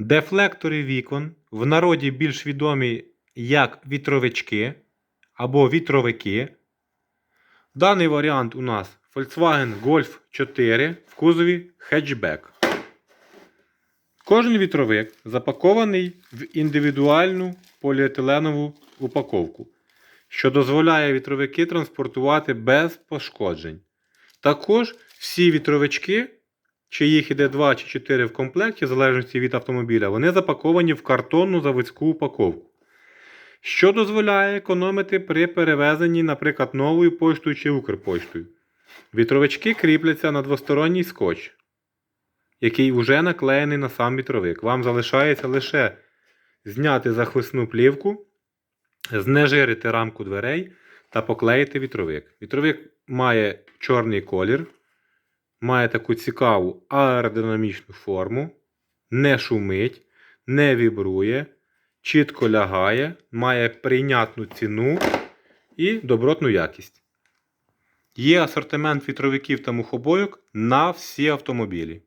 Дефлектори вікон в народі більш відомі як вітровички або вітровики. Даний варіант у нас Volkswagen Golf 4 в кузові хетчбек. Кожен вітровик запакований в індивідуальну поліетиленову упаковку, що дозволяє вітровики транспортувати без пошкоджень. Також всі вітровички, чи їх іде 2 чи 4 в комплекті, в залежності від автомобіля, вони запаковані в картонну заводську упаковку, що дозволяє економити при перевезенні, наприклад, новою поштою чи Укрпоштою. Вітровички кріпляться на двосторонній скотч, який вже наклеєний на сам вітровик. Вам залишається лише зняти захисну плівку, знежирити рамку дверей та поклеїти вітровик. Вітровик має чорний колір, має таку цікаву аеродинамічну форму, не шумить, не вібрує, чітко лягає, має прийнятну ціну і добротну якість. Є асортимент вітровиків та мухобойок на всі автомобілі.